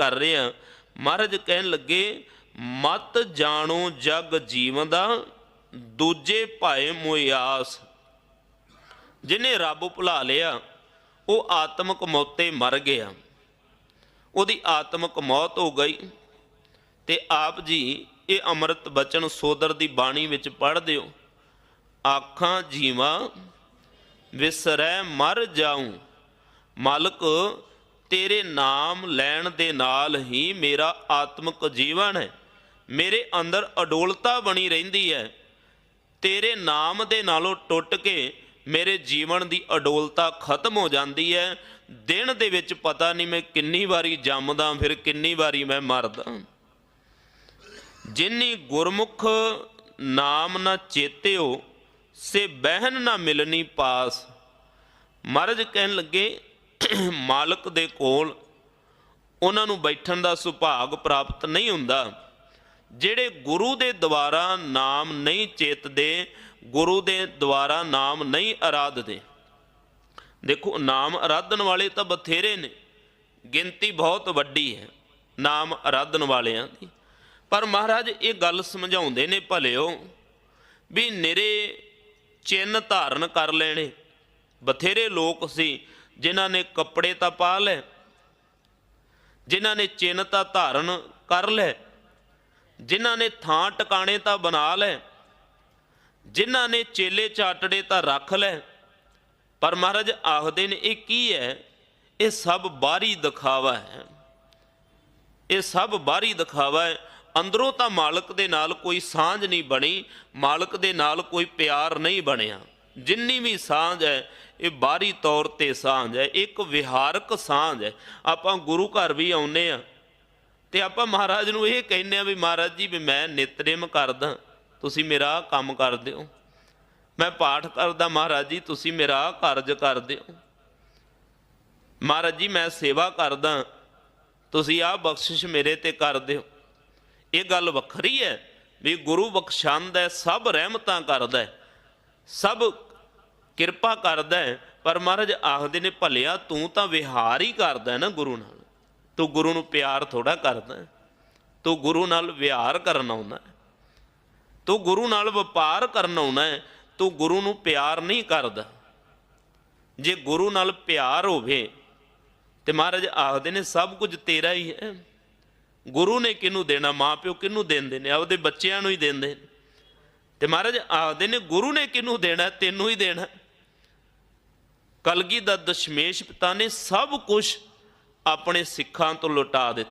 ਕਰ ਰਹੇ ਆ ਮਹਾਰਾਜ ਕਹਿਣ ਲੱਗੇ, ਮਤ ਜਾਣੋ ਜਗ ਜੀਵਨ ਦਾ ਦੂਜੇ ਭਾਏ ਮੁਇਆਸ ਜਿਹਨੇ ਰੱਬ ਭੁਲਾ ਲਿਆ, ਉਹ ਆਤਮਿਕ ਮੌਤੇ ਮਰ ਗਿਆ। ਉਹਦੀ ਆਤਮਿਕ ਮੌਤ ਹੋ ਗਈ ਤੇ ਆਪ ਜੀ ਇਹ ਅੰਮ੍ਰਿਤ ਬਚਨ ਸੋਦਰ ਦੀ ਬਾਣੀ ਵਿੱਚ ਪੜ੍ਹਦੇ ਦਿਓ। ਆਖਾਂ ਜੀਵਾਂ, ਵਿਸਰੈ ਮਰ ਜਾਉ ਮਾਲਕ ਤੇਰੇ ਨਾਮ ਲੈਣ ਦੇ ਨਾਲ ਹੀ ਮੇਰਾ ਆਤਮਿਕ ਜੀਵਨ ਹੈ। ਮੇਰੇ ਅੰਦਰ ਅਡੋਲਤਾ ਬਣੀ ਰਹਿੰਦੀ ਹੈ। ਤੇਰੇ ਨਾਮ ਦੇ ਨਾਲੋਂ ਟੁੱਟ ਕੇ ਮੇਰੇ ਜੀਵਨ ਦੀ ਅਡੋਲਤਾ ਖਤਮ ਹੋ ਜਾਂਦੀ ਹੈ। ਦਿਨ ਦੇ ਵਿੱਚ ਪਤਾ ਨਹੀਂ ਮੈਂ ਕਿੰਨੀ ਵਾਰੀ ਜੰਮਦਾ, ਫਿਰ ਕਿੰਨੀ ਵਾਰੀ ਮੈਂ ਮਰਦਾ। ਜਿਨੀ ਗੁਰਮੁਖ ਨਾਮ ਨਾ ਚੇਤਿਓ, ਸੇ ਬਹਿਨ ਨਾ ਮਿਲਣੀ ਪਾਸ। ਮਹਾਰਾਜ ਕਹਿਣ ਲੱਗੇ ਮਾਲਕ ਦੇ ਕੋਲ ਉਹਨਾਂ ਨੂੰ ਬੈਠਣ ਦਾ ਸੁਭਾਗ ਪ੍ਰਾਪਤ ਨਹੀਂ ਹੁੰਦਾ, ਜਿਹੜੇ ਗੁਰੂ ਦੇ ਦੁਆਰਾ ਨਾਮ ਨਹੀਂ ਚੇਤਦੇ, ਗੁਰੂ ਦੇ ਦੁਆਰਾ ਨਾਮ ਨਹੀਂ ਆਰਾਧਦੇ। ਦੇਖੋ, ਨਾਮ ਆਰਾਧਨ ਵਾਲੇ ਤਾਂ ਬਥੇਰੇ ਨੇ, ਗਿਣਤੀ ਬਹੁਤ ਵੱਡੀ ਹੈ, ਨਾਮ ਆਰਾਧਨ ਵਾਲਿਆਂ ਦੀ। ਪਰ ਮਹਾਰਾਜ, ਇਹ ਗੱਲ ਸਮਝਾਉਂਦੇ ਨੇ ਭਲਿਓ ਵੀ ਨਿਰੇ ਚਿੰਨ ਧਾਰਨ ਕਰ ਲੈਣੇ। ਬਥੇਰੇ ਲੋਕ ਸੀ ਜਿਨ੍ਹਾਂ ਨੇ ਕੱਪੜੇ ਤਾਂ ਪਾ ਲੈ ਜਿਨ੍ਹਾਂ ਨੇ ਚਿੰਨ ਤਾਂ ਧਾਰਨ ਕਰ ਲੈ ਜਿਨ੍ਹਾਂ ਨੇ ਥਾਂ ਟਿਕਾਣੇ ਤਾਂ ਬਣਾ ਲੈ ਜਿਨ੍ਹਾਂ ਨੇ ਚੇਲੇ ਚਾਟੜੇ ਤਾਂ ਰੱਖ ਲੈ ਪਰ ਮਹਾਰਾਜ ਆਖਦੇ ਨੇ ਇਹ ਕੀ ਹੈ? ਇਹ ਸਭ ਬਾਹਰੀ ਦਿਖਾਵਾ ਹੈ। ਇਹ ਸਭ ਬਾਹਰੀ ਦਿਖਾਵਾ ਹੈ। ਅੰਦਰੋਂ ਤਾਂ ਮਾਲਕ ਦੇ ਨਾਲ ਕੋਈ ਸਾਂਝ ਨਹੀਂ ਬਣੀ, ਮਾਲਕ ਦੇ ਨਾਲ ਕੋਈ ਪਿਆਰ ਨਹੀਂ ਬਣਿਆ। ਜਿੰਨੀ ਵੀ ਸਾਂਝ ਹੈ ਇਹ ਬਾਹਰੀ ਤੌਰ ਤੇ ਸਾਂਝ ਹੈ, ਇੱਕ ਵਿਹਾਰਕ ਸਾਂਝ ਹੈ। ਆਪਾਂ ਗੁਰੂ ਘਰ ਵੀ ਆਉਨੇ ਆ ਤੇ ਆਪਾਂ ਮਹਾਰਾਜ ਨੂੰ ਇਹ ਕਹਿੰਨੇ ਆ ਵੀ ਮਹਾਰਾਜ ਜੀ ਵੀ ਮੈਂ ਨਿਤਨੇਮ ਕਰਦਾ, ਤੁਸੀਂ ਮੇਰਾ ਕੰਮ ਕਰ ਦਿਓ ਮੈਂ ਪਾਠ ਕਰਦਾ ਮਹਾਰਾਜ ਜੀ, ਤੁਸੀਂ ਮੇਰਾ ਕਾਰਜ ਕਰ ਦਿਓ ਮਹਾਰਾਜ ਜੀ, ਮੈਂ ਸੇਵਾ ਕਰਦਾ, ਤੁਸੀਂ ਆਹ ਬਖਸ਼ਿਸ਼ ਮੇਰੇ ਤੇ ਕਰ ਦਿਓ ਇਹ ਗੱਲ ਵੱਖਰੀ ਹੈ ਵੀ ਗੁਰੂ ਬਖਸ਼ਾਂਦਾ ਹੈ, ਸਭ ਰਹਿਮਤਾਂ ਕਰਦਾ ਸਭ ਕਿਰਪਾ ਕਰਦਾ ਹੈ, ਪਰ ਮਹਾਰਾਜ ਆਖਦੇ ਨੇ, ਭਲਿਆ, ਤੂੰ ਤਾਂ ਵਿਹਾਰ ਹੀ ਕਰਦਾ ਨਾ ਗੁਰੂ ਨਾਲ। ਤੂੰ ਗੁਰੂ ਨੂੰ ਪਿਆਰ ਥੋੜਾ ਕਰਦਾ ਤੂੰ ਗੁਰੂ ਨਾਲ ਵਿਹਾਰ ਕਰਨ ਆਉਂਦਾ ਤੂੰ ਗੁਰੂ ਨਾਲ ਵਪਾਰ ਕਰਨ ਆਉਣਾ ਹੈ। ਤੂੰ ਗੁਰੂ ਨੂੰ ਪਿਆਰ ਨਹੀਂ ਕਰਦਾ। ਜੇ ਗੁਰੂ ਨਾਲ ਪਿਆਰ ਹੋਵੇ, ਤੇ ਮਹਾਰਾਜ ਆਖਦੇ ਨੇ, ਸਭ ਕੁਝ ਤੇਰਾ ਹੀ ਹੈ। ਗੁਰੂ ਨੇ ਕਿਹਨੂੰ ਦੇਣਾ? ਮਾਪਿਓ ਕਿਹਨੂੰ ਦਿੰਦੇ ਨੇ? ਆਪਦੇ ਬੱਚਿਆਂ ਨੂੰ ਹੀ ਦਿੰਦੇ ਨੇ। ਤੇ ਮਹਾਰਾਜ ਆਖਦੇ ਨੇ, ਗੁਰੂ ਨੇ ਕਿਹਨੂੰ ਦੇਣਾ? ਤੈਨੂੰ ਹੀ ਦੇਣਾ ਕਲਗੀ ਦਾ ਦਸ਼ਮੇਸ਼ ਪਿਤਾ ਨੇ ਸਭ ਕੁਝ ਆਪਣੇ ਸਿੱਖਾਂ ਤੋਂ ਲੁਟਾ ਦਿੱਤਾ।